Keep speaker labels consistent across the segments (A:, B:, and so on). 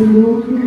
A: ਸਲੋਕ ਜਿਨੇ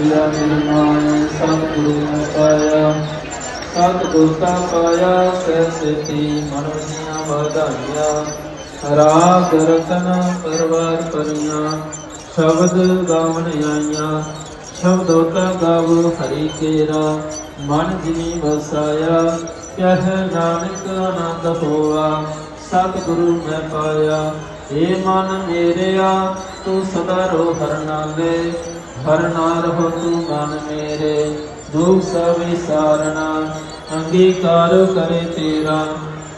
B: ਅਨੰਤ ਲਿਆ ਨਿਰਮਾਨ ਸਤਿਗੁਰੂ ਮੈਂ ਪਾਇਆ ਸਤ ਗੁਰਤਾ ਪਾਇਆ ਸਹਿ ਸੇਤੀ ਮਨ ਵਜੀਆਂ ਵਧਾਈਆ
A: ਰਾਗ ਰਤਨ ਪਰਵਾਰ ਪਰੀਆਂ। ਸ਼ਬਦ ਗਾਵਨ ਆਈਆਂ। ਸ਼ਬਦੋ ਤਾ ਗਾਵੋ ਹਰੀ ਕੇਰਾ। ਮਨ ਜਿਨੀ ਵਸਾਇਆ। ਕਹਿ ਨਾਨਕ ਆਨੰਦ ਹੋਆ। ਸਤਿਗੁਰੂ ਮੈਂ ਪਾਇਆ। ਏ ਮਨ ਮੇਰਿਆ, ਤੂੰ ਸਦਾ ਰੋ ਹਰ ਨਾਲੇ ਹਰ ਨਾਲ ਹੋ ਤੂੰ ਮਨ ਮੇਰੇ, ਦੁਖ ਸਭ ਵਿਸਾਰਣਾ ਅੰਗੀਕਾਰ ਕਰੇ ਤੇਰਾ,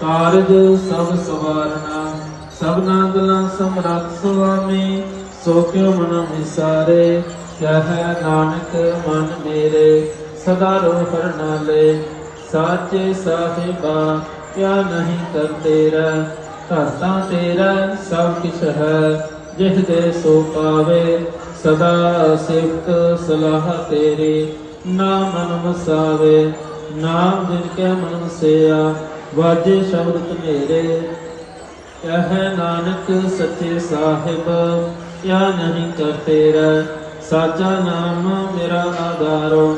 A: ਕਾਰਜ ਸਭ ਸਵਾਰਣਾ ਸਭਨਾ ਗਲਾਂ ਸਮਰੱਥ ਸੁਆਮੀ, ਸੋ ਕਿਉ ਮਨ ਵਿਸਾਰੇ? ਕਹਿ ਨਾਨਕ, ਮਨ ਮੇਰੇ, ਸਦਾ ਰੋ ਹਰ ਨਾਲੇ। ਸਾਚੇ ਸਾਹਿਬਾ, ਕਿਆ ਨਹੀਂ ਕਰ ਤੇਰਾ। ਘਰ ਤਾਂ ਤੇਰਾ, ਸਭ ਕਿਛ ਹੈ ਜਿਸ ਦੇ ਸੋ ਪਾਵੇ। ਸਦਾ ਸਿਫਤ ਸਲਾਹ ਤੇਰੀ, ਨਾਮ ਮਨ ਵਸਾਵੇ ਨਾਮ ਦਿਨ ਕੇ ਮਨ ਵਸਿਆ ਵਾਜੇ ਸ਼ਬਦ ਤੁਮੇਰੇ ਕਹਿ ਨਾਨਕ ਸੱਚੇ ਸਾਹਿਬ, ਕਿਆ ਨਹੀਂ ਕਰ ਤੇਰਾ, ਸਾਚਾ ਨਾਮ ਮੇਰਾ ਆਧਾਰੋ।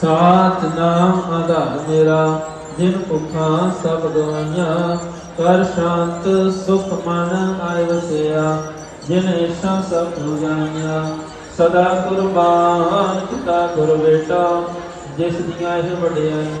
A: ਸਾਚ ਨਾਮ ਆਧਾਰ ਮੇਰਾ, ਜਿਨ ਭੁਖਾਂ ਸਭ ਗਵਾਈਆਂ ਕਰ ਸ਼ਾਂਤ ਸੁਖ ਮਨ ਆਇ ਵਸਿਆ। ਜਿਨ ਇਸ਼ਾਂ ਸਭ ਜਾਣੀਆਂ ਸਦਾ ਕੁਰਬਾਨ ਕੀਤਾ ਗੁਰ ਬੇਟਾ ਜਿਸ ਦੀਆਂ ਇਹ ਵਡਿਆਈਆਂ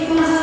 C: ਸਾਹਿਬ